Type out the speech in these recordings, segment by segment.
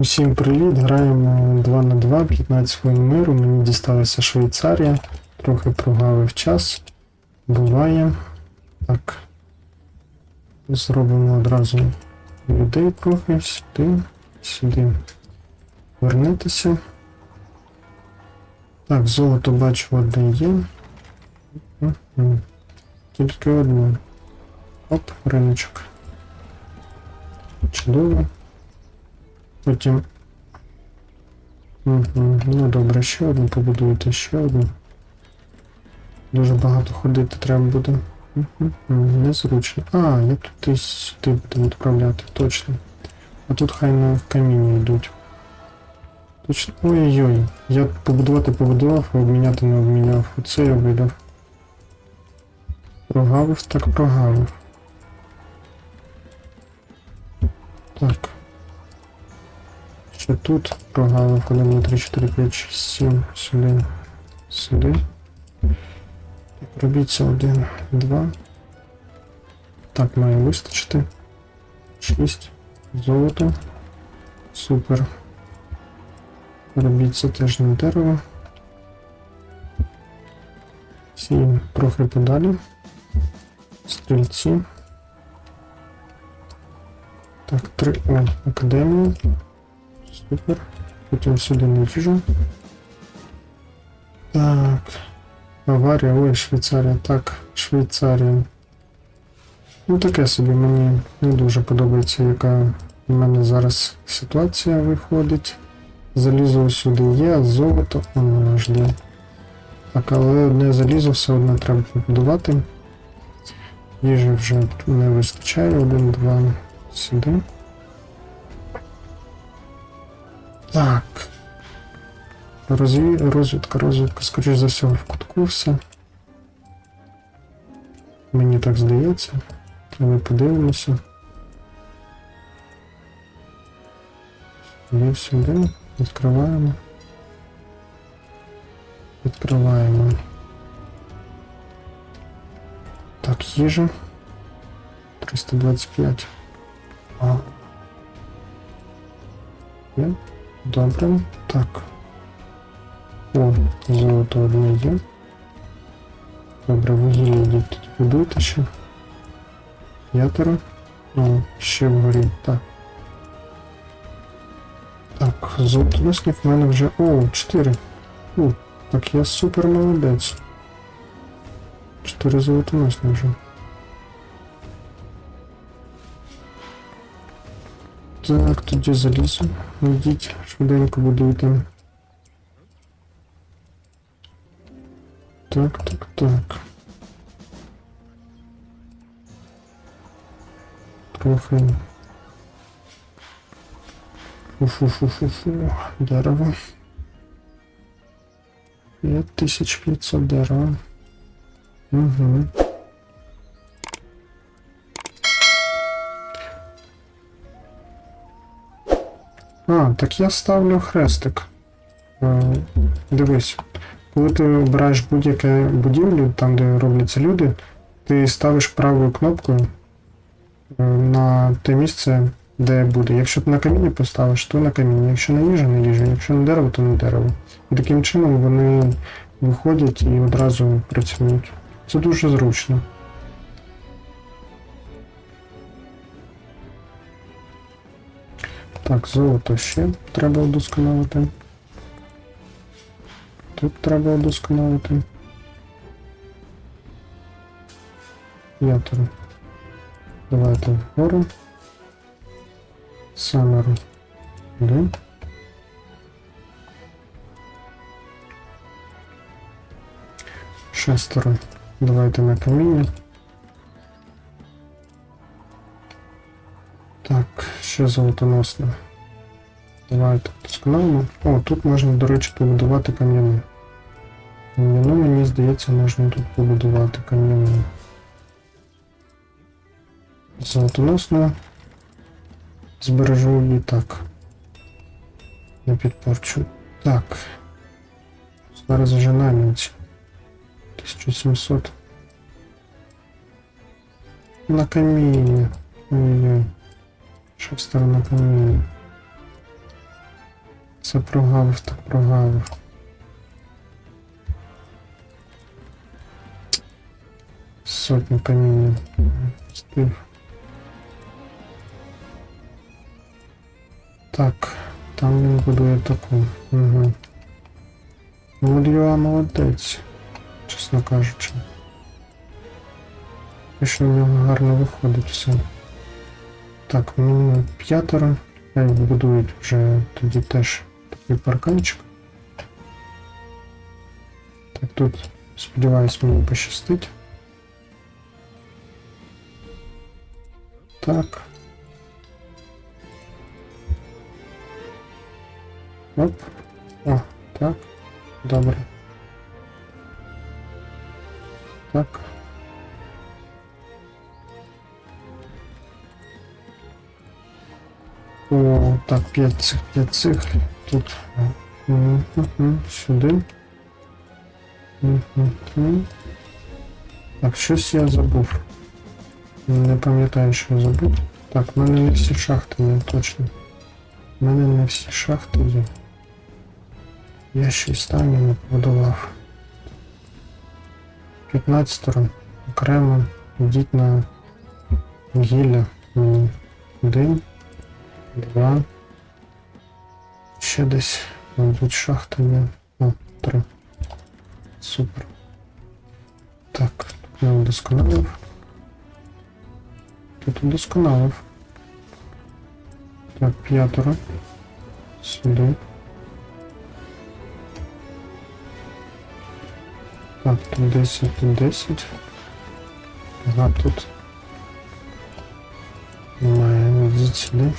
Усім привіт! Граємо 2 на 2, 15 хвилин миру. Мені дісталася Швейцарія. Трохи прогавив час. Буває. Так. Зробимо одразу людей трохи сюди, сюди. Вернутися. Так, золото бачу одне є. Тільки одне. Оп, риночок. Чудово. Потім. Угу. Ну добре, ще одну побудуйте, ще одну. Дуже багато ходити треба буде. Угу. Незручно. А, я тут і сюди буду відправляти, точно. А тут хай на в камінні йдуть. Точно. Ой-ой-ой. Я побудувати побудував, а обміняти не обміняв. Оце я видав. Прогавив, так прогавив. Так. Ще тут прогавив 1, 2, 3, 4, 5, 6, 7, сюди, сюди. Робіться 1, 2. Так, має вистачити. 6. Золото. Супер. Робіться теж на дерево. 7 трохи подалі. Стрільці. Так, 3. О, академія. Супер. Потім сюди на їжу. Так. Баварія, ой, Швейцарія. Так, Швейцарія. Ну таке собі мені не дуже подобається, яка в мене зараз ситуація виходить. Залізо сюди є, золото воно ж є. Так, але одне залізо все одно треба побудувати. Їжі вже не вистачає. Один, два, сюди. Так. Розві... Розвідка, розвідка, скоріш за все, в кутку все. Мені так здається. Але подивимося. Сюди, сюди. Відкриваємо. Відкриваємо. Так, їжа. 325. А. Є. Добре. Так. О, золото одне є. Добре, вугілля тут будуйте ще. П'ятеро. О, ще вгорі. Так. Так, золотоносник в мене вже. О, 4. Фу, так я супер молодець. 4 золотоносні вже. Так, тоді залізо. Йдіть, швиденько будуйте. Так, так, так. Трохи. Фу-фу-фу-фу-фу. Дерево. 5500 дерева. Угу. А, так я ставлю хрестик. Е, Дивись, коли ти обираєш будь-яке будівлю, там де робляться люди, ти ставиш правою кнопкою е, на те місце, де буде. Якщо ти на камінні поставиш, то на камінні. Якщо на їжу, на їжу. Якщо на дерево, то на дерево. І таким чином вони виходять і одразу працюють. Це дуже зручно. Так, золото ще треба удосконалити. Тут треба удосконалити. П'ятеро. Давайте вгору. Самеру. Сюди. Шестеро. Давайте на каміння. Так, ще золотоносне. Давайте досконалимо. О, тут можна, до речі, побудувати кам'яну. Кам'яну, мені здається, можна тут побудувати кам'яну. Золотоносну. Збережу її так. Не підпорчу. Так. Зараз вже наймінці. 1700. На каміння. Ой-ой. Шестеро на каміння. Це прогавив, так прогавив. Сотні каміння. Стив. Так, там він будує таку. Угу. Мульюа молодець, чесно кажучи. І що в нього гарно виходить все. Так, ну п'ятеро. Хай будують вже тоді теж такий парканчик. Так, тут, сподіваюсь, мені пощастить. Так. Оп. О, так. Добре. Так, 5 цих, 5 цих. Тут. Мгм, Сюди. Так, щось я забув. Не пам'ятаю, що я забув. Так, в мене не всі шахти є, точно. У мене не всі шахти є. Я ще й стані не побудував. 15 окремо йдіть на гілля. Один, два. Ще десь. Тут шахта є. О, три. Супер. Так, тут я удосконалив. Тут удосконалив. Так, п'ятеро. Сюди. Так, тут 10, тут 10. Ага, тут. Немає сюди.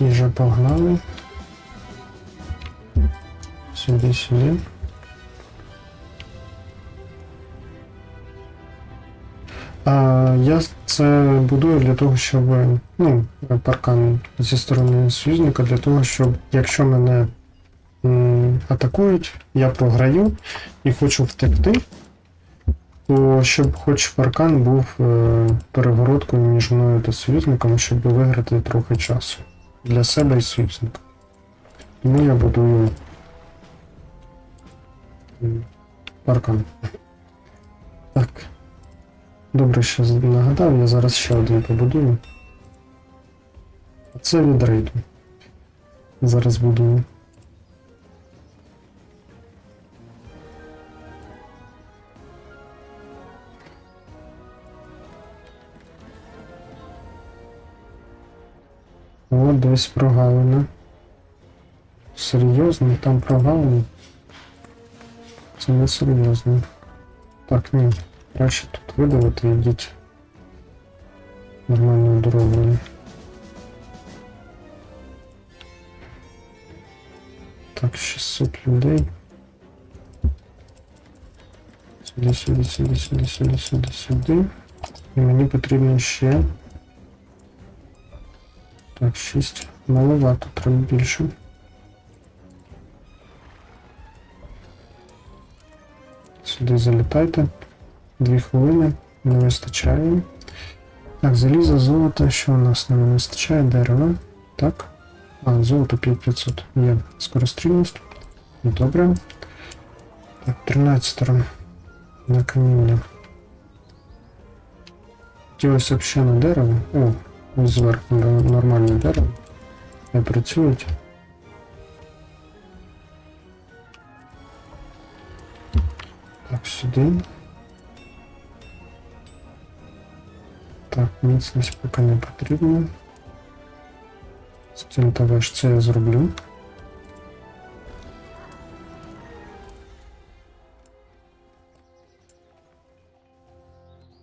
Їжа погнали. Сюди, сюди. А, я це будую для того, щоб ну, паркан зі сторони союзника, для того, щоб якщо мене атакують, я програю і хочу втекти, то щоб хоч паркан був е, перегородкою між мною та союзниками, щоб виграти трохи часу для себе і союзника. Тому я будую паркан. Так. Добре, що нагадав, я зараз ще один побудую. А це від рейду. Зараз будую. О, десь прогалина. Серйозно, там прогалина. Це не серйозно. Так, ні. Краще тут видавати йдіть нормальною дорогою. Так, 600 людей. Сюди, сюди, сюди, сюди, сюди, сюди, сюди. І мені потрібно ще. Так, 6. Маловато, треба більше. Сюди залітайте. Дві хвилини не вистачає. Так, залізо, золото, що у нас не вистачає? Дерева. Так. А, золото 5500 є скорострільність. Добре. Так, 13 на каміння. Хотілося б ще на дерево. О, зверху нормальне дерево. Не працюють. Так, сюди. Так, міцність поки не потрібно. Стінтове ж це я зроблю.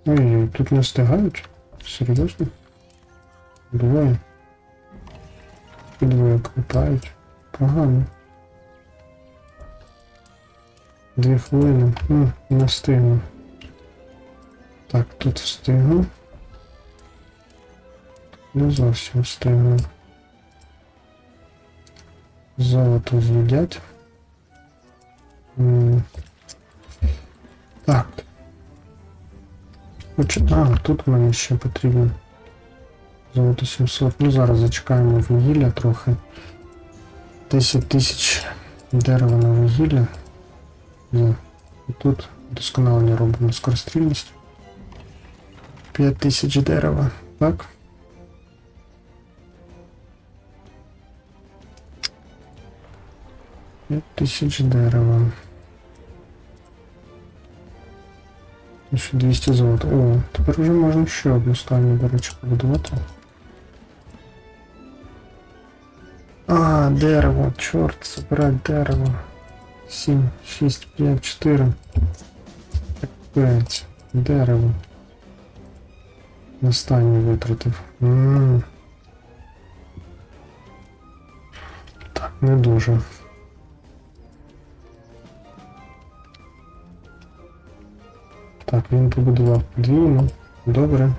Ой, тут не встигають? Серйозно? Буває. Підвоє крутають. Погано. Дві хвилини. Ну, не встигну. Так, тут встигну. Не зовсім встигну. Золото з'їдять. Так. А, тут мені ще потрібно Золото 700. Ну зараз зачекаємо вугілля трохи. 10 тисяч дерева на вугілля. Є. І тут досконалення робимо скорострільність. 5 тисяч дерева. Так. Тисяч дерева. І ще 200 золота. О, тепер вже можна ще одну стайню, до речі, побудувати. А, дерево, чорт, забирать дерево. 7, 6, 5, 4. Капець, дерево. На стайню витратив. М. Так, не дуже. Так, він побудував подвійну. Добре.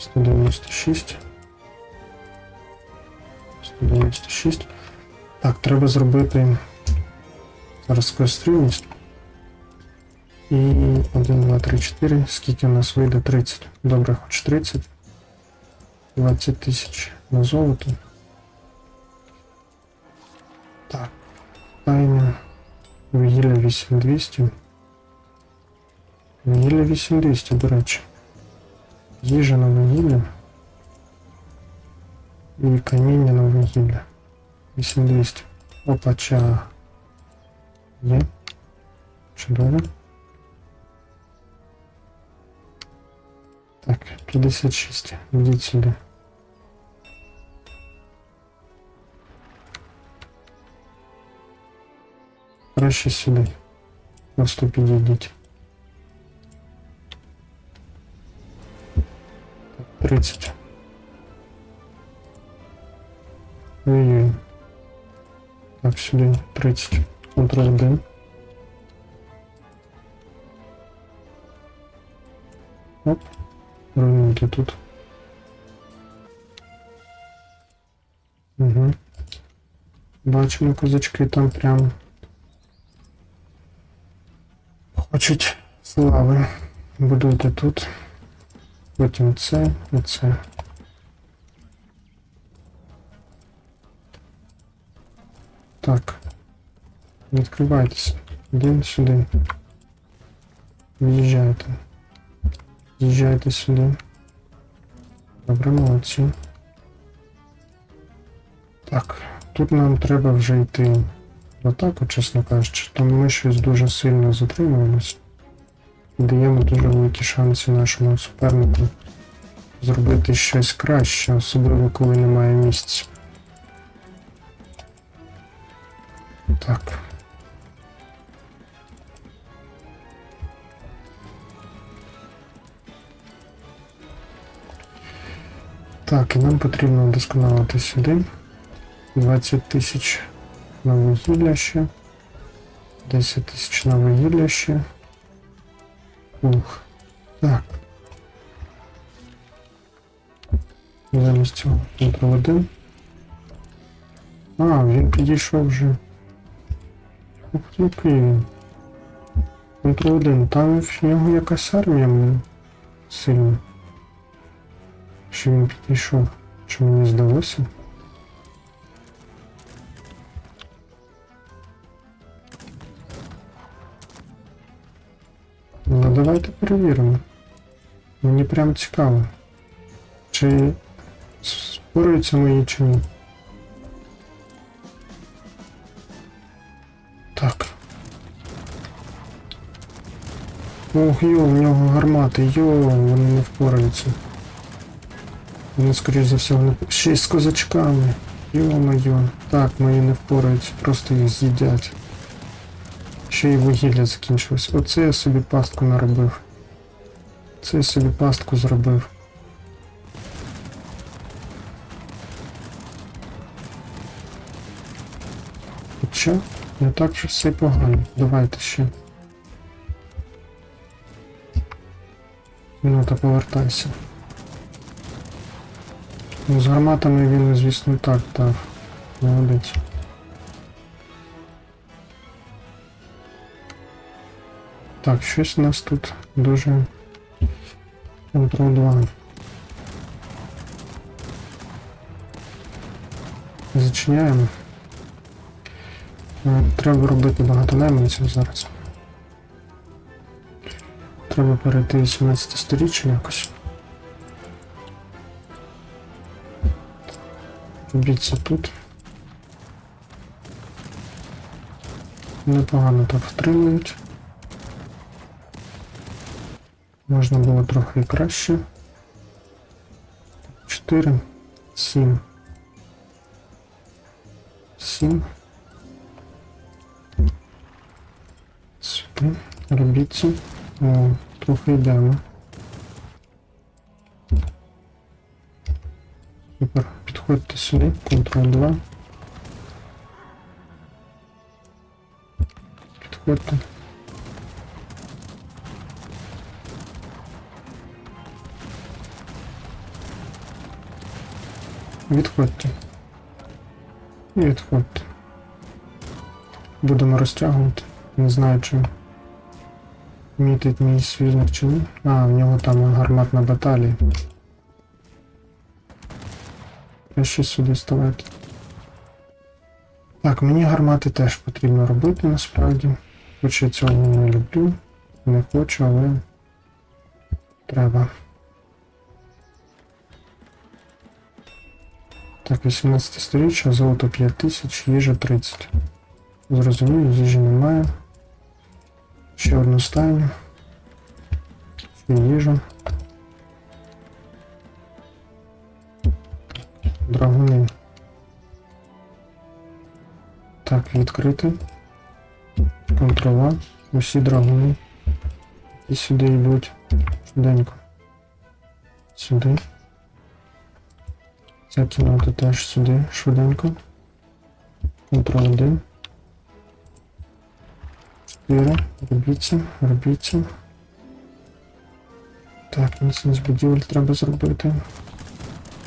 Сто дев'яносто шість. Сто дев'яносто шість. Так, треба зробити зараз скорострільність. І 1, 2, 3, 4. Скільки у нас вийде? 30. Добре, хоч 30. 20 тисяч на золото. Так. Тайна. Вугілля 8200. Вугілля 8200, до речі. Їжа на вугілля. І каміння на вугілля. 8200. Опача. Є. Чудово. Так, 56. Йдіть сюди. Краще сюди. Просто підійдіть. 30. Ой-ой. Так, сюди 30. Ctrl 1. Оп. Ровненько тут. Угу. Бачимо козачки там прям Хочуть слави. Будуйте тут. Потім це і це. Так. Відкривайтеся. Йдемо сюди. В'їжджайте. Їжджайте сюди. Добре, молодці. Так, тут нам треба вже йти в атаку, чесно кажучи, тому ми щось дуже сильно затримуємось. Даємо дуже великі шанси нашому супернику зробити щось краще, особливо коли немає місця. Так. Так, і нам потрібно вдосконалити сюди. 20 тисяч на вугілля ще. 10 тисяч на вугілля ще. Ух. Так. Замість цього Ctrl 1. А, він підійшов вже. Ух, який він. Ctrl 1. Там в нього якась армія м, сильна. Що він підійшов? Чи мені здалося? Давайте перевіримо. Мені прям цікаво. Чи споруються мої чи ні. Так. Ох, йо, в нього гармати, йо, вони не впораються. Вони, скоріш за вони... Ще й з козачками. Йо-моє. Так, мої не впораються, просто їх з'їдять. Ще й вугілля закінчилось. Оце я собі пастку наробив. Це я собі пастку зробив. Хоча, не так же все погано. Давайте ще. Минута повертайся. Ну, з гарматами він, звісно, так дав. Молодець. Так, щось у нас тут дуже. Контрол 2. Зачиняємо. Е, Треба робити багато найманців зараз. Треба перейти 18 сторіччя якось. Робіться тут. Непогано так втримують. Можна було трохи краще. 4, 7. 7. Сюди. Робіть. О, трохи йдемо. Супер. Підходьте сюди. Ctrl 2. Підходьте. Відходьте. Відходьте. Будемо розтягувати. Не знаю, чи мітить мій союзник чи ні. А, в нього там гарматна баталія. Краще сюди ставати. Так, мені гармати теж потрібно робити насправді. Хоч я цього не люблю. Не хочу, але треба. Так, 18 сторіччя, золото 5000, їжа 30. Зрозумів, їжі немає. Ще одну стайню. Ще їжа. Драгуни. Так, відкрити. Контрола. Усі драгуни. І сюди йдуть. Швиденько. Сюди. Ця кімната теж сюди, швиденько. Контрол 1. 4. Робіться, робіться. Так, міцність будівель треба зробити.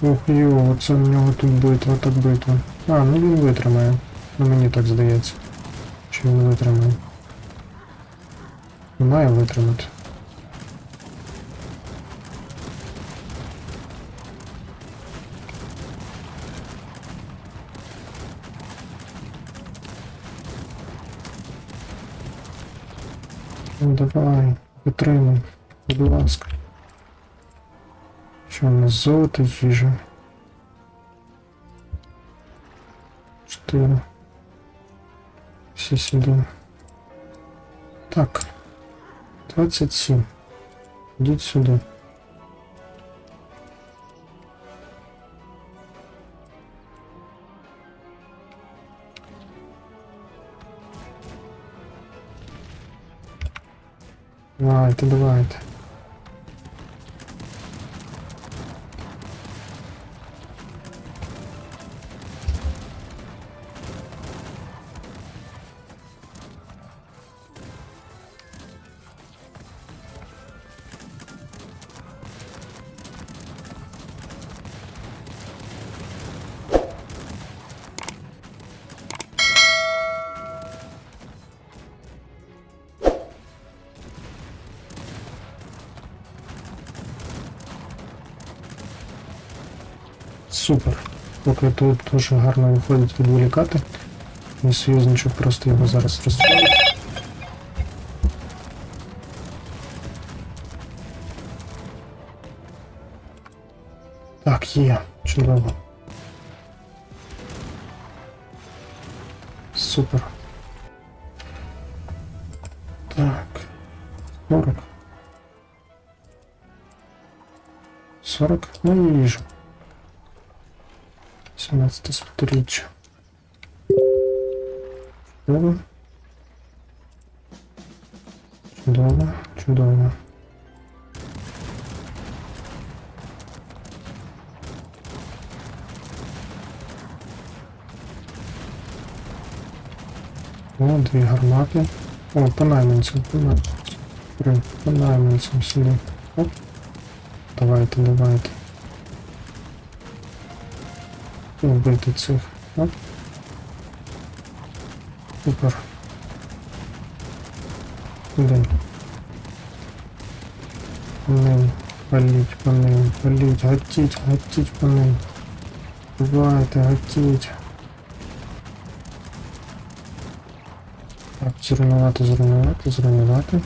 Ох, йо, оце в нього тут битва, так битва. А, ну він витримає. Ну мені так здається. Чи він витримає? Має витримати. Ну давай, витримай, будь ласка. Що у нас золото їжа? Чотири. Всі сюди. Так. 27. Йдіть сюди. Давайте, давайте. Супер. Поки тут дуже гарно виходить відволікати. Мій союзничок просто його зараз розстрілить. Так, є. Чудово. Супер. Так. 40. 40. Ну і їжу. 17 сторіччя. Чудово. Чудово, чудово. О, дві гармати. О, по найманцям, по найманцям. По найманцям сюди. Оп. Давайте, давайте. Вбити цих. Оп. Супер. Куди? по ним. Паліть по ним. Паліть, гатіть, гатіть по ним. Давайте, гатіть. Так, зруйнувати, зруйнувати, зруйнувати.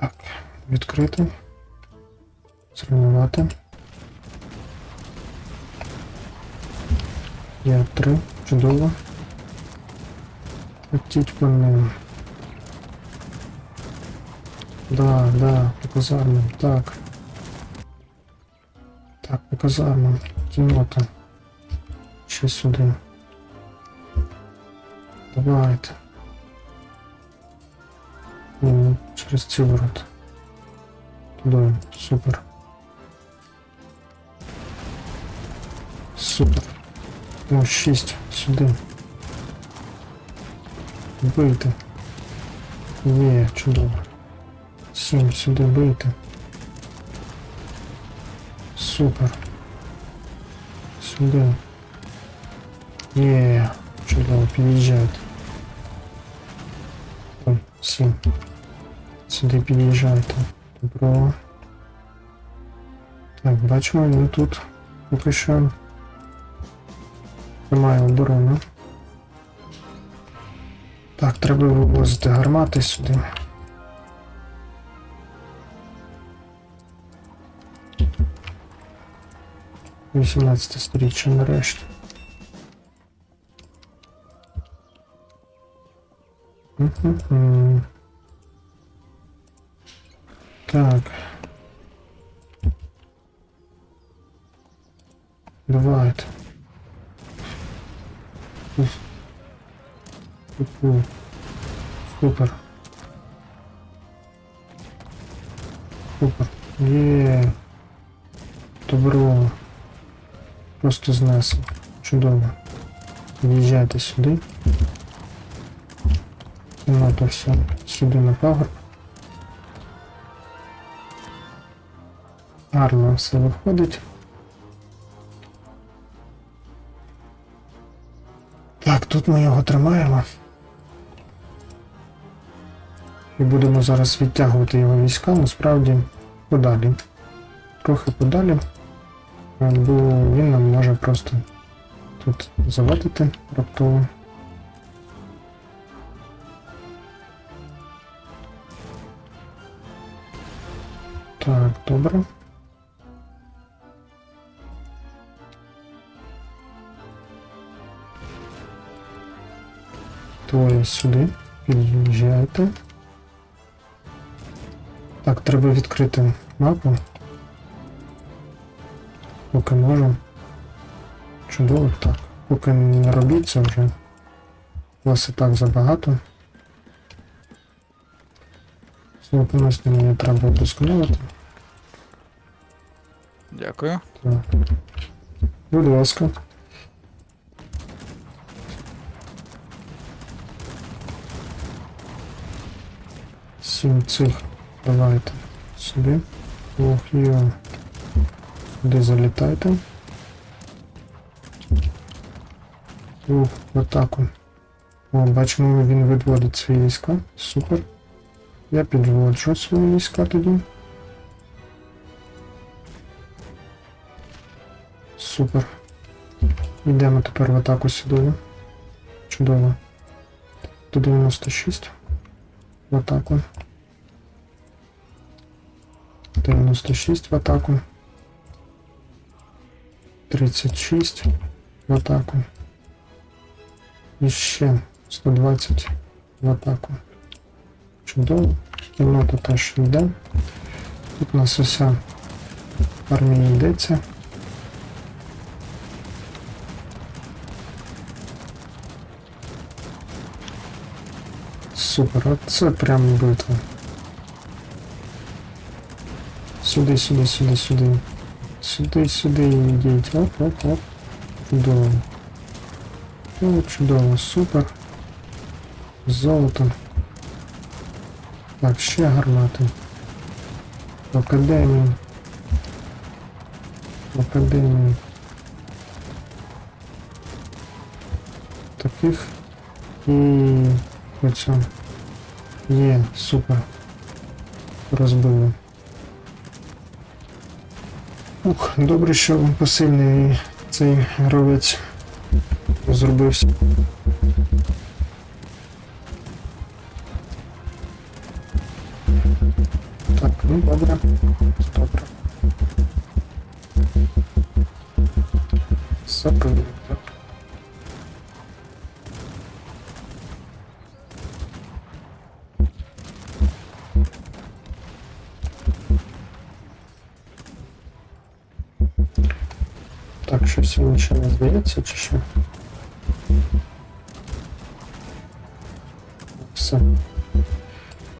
Так, відкрити. Зруйнувати. Є три. Чудово. Летіть по ним. Да, да, по казармам. Так. Так, по казармам. Кінота. Ще сюди. Давайте. Ну, через ці ворота. Туди. Супер. Супер. Ну, 6 сюди. Бийте. Є, чудово. 7 сюди бийте. Супер. Сюди. Є, чудово, під'їжджайте. Ой, 7. Сюди під'їжджайте. Добро. Так, бачимо, він тут поки що Тримає оборону. Так, треба вивозити гармати сюди. Вісімнадцяте сторіччя нарешті. Так. Давайте. Фу. Супер. Супер. Є. Добро. Просто знесло. Чудово. В'їжджайте сюди. Кімната все. Сюди на пагорб. Гарно все виходить. Так, тут ми його тримаємо. І будемо зараз відтягувати його війська, насправді подалі. Трохи подалі. Бо він нам може просто тут заводити раптово. Так, добре. Двоє сюди. Під'їжджайте. Так, треба відкрити мапу. Поки можу. Чудово, так. Поки не робіть це вже. Вас і так забагато. Смертоносні мені треба вдосконалити. Дякую. Так. Будь ласка. Сім цих давайте сюди. Ох, йо. Сюди залітайте. Ух, в атаку. О, бачимо, він відводить свої війська. Супер. Я підводжу свої війська тоді. Супер. Йдемо тепер в атаку сюди. Чудово. 196. В атаку. 96 в атаку. 36 в атаку. І ще 120 в атаку. Чудово. Кімната теж йде. Тут у нас уся армія йдеться. Супер, оце прям битва. Сюди, сюди, сюди, сюди. Сюди, сюди йдіть. Оп, оп, оп. Чудово. О, чудово, супер. Золото. Так, ще гармати. Академію. Академію. Таких і оцю. Є, супер. Розбили. Ух, добре, що посильний цей гравець зробився. Так, ну добре. Добре. Забили. Мені ще не здається, чи що?